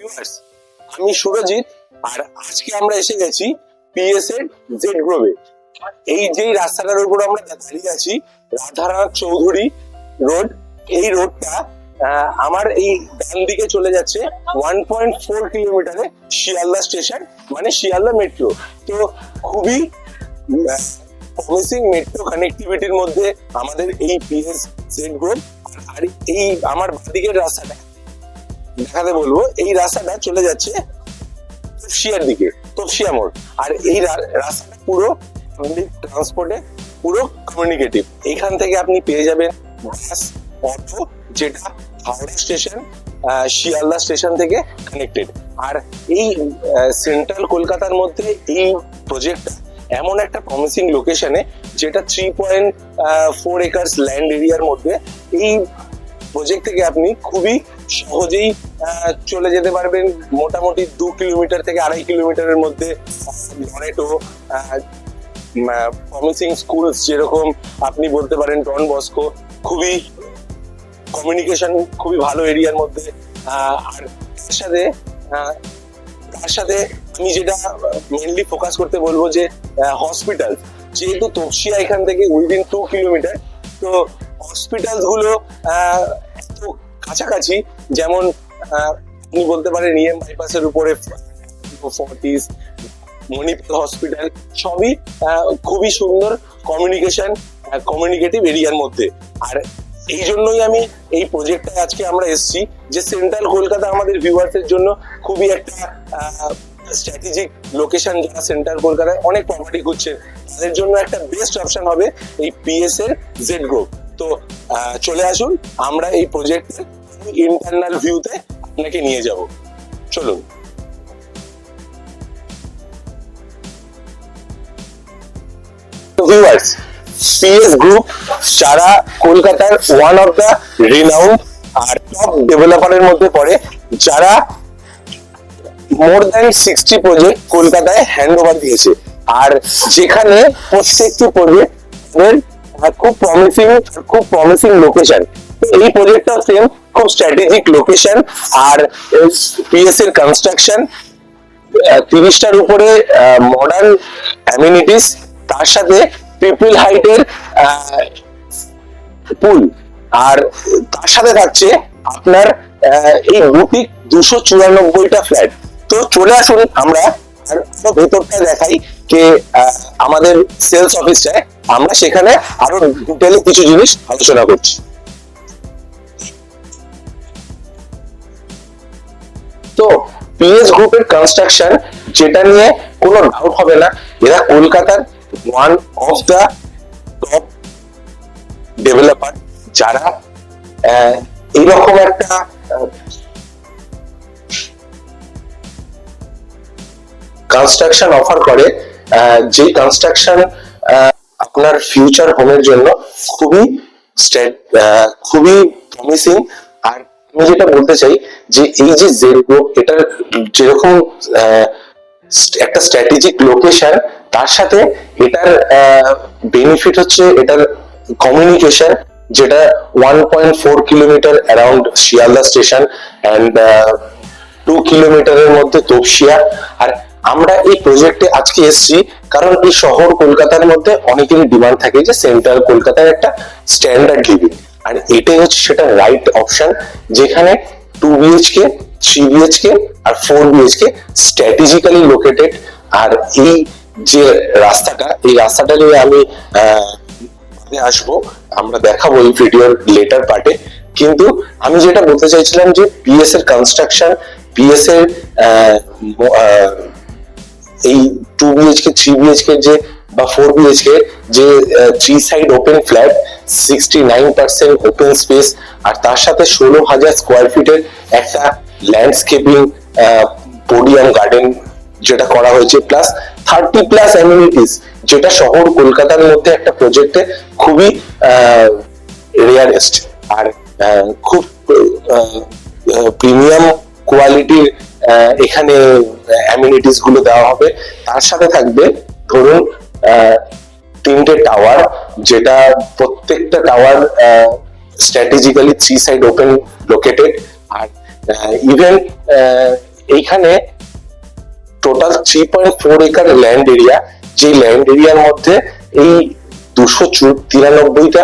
Viewers আমি সুরজিৎ আর আজকে আমরা এসে গেছি পিএস এর জেড গ্রোভে এই যে রাস্তাটার উপর আমরা দাঁড়িয়ে আছি রাধারানাথ চৌধুরী রোড এই রোডটা আমার এই ডান দিকে চলে যাচ্ছে ওয়ান পয়েন্ট ফোর কিলোমিটারে শিয়ালদা স্টেশন মানে শিয়ালদা মেট্রো তো খুবই প্রমিসিং মেট্রো কানেক্টিভিটির মধ্যে আমাদের এই পিএস জেড গ্রোভ আর এই আমার বাদিকের রাস্তাটা দেখাতে বলব, এই রাস্তাটা চলে যাচ্ছে তপসিয়ার দিকে তপসিয়া মোড়। আর এই রাস্তাটা পুরো পাবলিক ট্রান্সপোর্টে পুরো কমিউনিকেটিভ এখান থেকে আপনি পেয়ে যাবেন বাস অটো যেটা হাওড়া স্টেশন শিয়ালদা স্টেশন থেকে কানেক্টেড আর এই সেন্ট্রাল কলকাতার মধ্যে এই প্রজেক্টটা এমন একটা প্রমিসিং লোকেশনে যেটা three point four acres land এরিয়ার মধ্যে এই প্রজেক্ট থেকে আপনি খুবই সহজেই চলে যেতে পারবেন। মোটামুটি দু কিলোমিটার থেকে আড়াই কিলোমিটারের মধ্যে লরেটো প্রমিসিং স্কুল যেরকম আপনি বলতে পারেন ডন বস্কো খুবই কমিউনিকেশন খুবই ভালো এরিয়ার মধ্যে। আর তার সাথে তার সাথে আমি যেটা মেনলি ফোকাস করতে বলব যে হসপিটাল যেহেতু তপসিয়া এখান থেকে উইদিন টু কিলোমিটার তো হসপিটালগুলো আহ, এত কাছাকাছি, যেমন আপনি বলতে পারেন ইএম বাইপাসের উপরে ফর্টিস মণিপাল হসপিটাল, সবই খুবই সুন্দর কমিউনিকেশন কমিউনিকেটিভ এরিয়ার মধ্যে। আর এই জন্যই আমি এই প্রজেক্টটা আজকে আমরা এসেছি যে সেন্ট্রাল কলকাতা আমাদের ভিউয়ার্সের জন্য খুবই একটা স্ট্র্যাটেজিক লোকেশন যারা সেন্ট্রাল কলকাতায় অনেক প্রপার্টি খুঁজছে, তাদের জন্য একটা বেস্ট অপশন হবে এই পিএস এর জেড গ্রুপ তো চলে আসুন, আমরা এই প্রজেক্টের ইন্টারনাল ভিউতে আপনাকে নিয়ে যাব। চলুন। ভিউয়ার্স গ্রুপ যারা কলকাতার ওয়ান অফ দ্য রিনাউন্ড আর টপ ডেভেলপারের মধ্যে পড়ে, যারা মোর দ্যান সিক্সটি প্রজেক্ট কলকাতায় হ্যান্ড ওভার দিয়েছে। আর যেখানে প্রত্যেকটি প্রজেক্ট খুব প্রমিসিং খুব প্রমিসিং লোকেশন এই প্রজেক্টটা সেম খুব স্ট্র্যাটেজিক লোকেশন আর পিএস এর কনস্ট্রাকশন তিরিশটার উপরে মডার্ন অ্যামিনিটিস তার সাথে ট্রিপল হাইটের পুল আর তার সাথে থাকছে আপনার এই বুটিক দুশো চুরানব্বইটা ফ্ল্যাট তো চলে আসুন আমরা ভেতরটা দেখাই যে আমাদের সেলস অফিসটায় আমরা সেখানে আরও ডিটেলে কিছু জিনিস আলোচনা করছি। তো পিএস গ্রুপের কনস্ট্রাকশন যেটা নিয়ে কোনো ডাউট হবে না, এরা কলকাতার one of the top developer যারা এইরকম একটা কনস্ট্রাকশন অফার করে যে কনস্ট্রাকশন আপনার ফিউচার হোমের জন্য খুবই খুবই প্রমিসিং আমি যেটা বলতে চাই যে এই যে জেড গ্রুপ এটার যেরকম একটা স্ট্র্যাটেজিক লোকেশন তার সাথে এটার বেনিফিট হচ্ছে এটার কমিউনিকেশন যেটা one point four kilometre around Sealdah station and two কিলোমিটারের মধ্যে তপসিয়া আর আমরা এই প্রজেক্টে আজকে এসেছি কারণ এই শহর কলকাতার মধ্যে অনেকেরই ডিমান্ড থাকে যে সেন্ট্রাল কলকাতার একটা স্ট্যান্ডার্ড লিভিং আর এটাই হচ্ছে সেটা রাইট অপশন যেখানে টু বিএইচকে থ্রি বিএইচকে আর ফোর বিএইচকে স্ট্র্যাটেজিক্যালি লোকেটেড আর এই যে রাস্তাটা, এই রাস্তাটা নিয়ে আমি আসব, আমরা দেখাবো এই ভিডিওর লেটার পার্টে কিন্তু আমি যেটা বলতে চাইছিলাম যে পিএস এর কনস্ট্রাকশন পিএস এর এই টু বিএইচকে থ্রি বিএইচকে যে, বা ফোর বিএইচকে যে three side open flat sixty nine percent open space আর তার সাথে ষোলো হাজার স্কোয়ার ফিটের একটা ল্যান্ডস্কেপিং পোডিয়াম গার্ডেন যেটা করা হয়েছে প্লাস থার্টি প্লাস অ্যামিনিটিস যেটা শহর কলকাতার মধ্যে একটা প্রজেক্টে খুবই রেয়ারেস্ট আর খুব প্রিমিয়াম কোয়ালিটির এখানে অ্যামিনিটিসগুলো দেওয়া হবে। তার সাথে থাকবে, ধরুন তিনটে টাওয়ার যেটা প্রত্যেকটা tower strategically three side open located আর ইভেন এইখানে total three point four acre land area যে ল্যান্ড এরিয়ার মধ্যে এই দুশো তিরানব্বইটা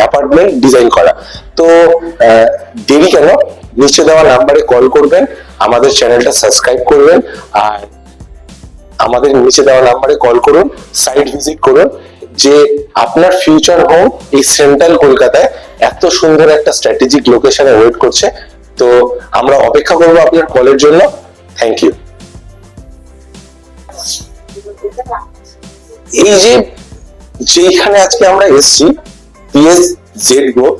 অ্যাপার্টমেন্ট ডিজাইন করা। তো দেরি কেন? নিচে দেওয়া নাম্বারে কল করবেন, আমাদের চ্যানেলটা সাবস্ক্রাইব করবেন, আর আমাদের নিচে দেওয়া নাম্বারে কল করুন সাইট ভিজিট করুন, যে আপনার ফিউচার হোম এই সেন্ট্রাল কলকাতায় এত সুন্দর একটা স্ট্র্যাটেজিক লোকেশনে ওয়েট করছে। তো আমরা অপেক্ষা করব আপনার কলের জন্য। থ্যাংক ইউ এই যে যেখানে আজকে আমরা এসেছি পিএস জেড গ্রুপ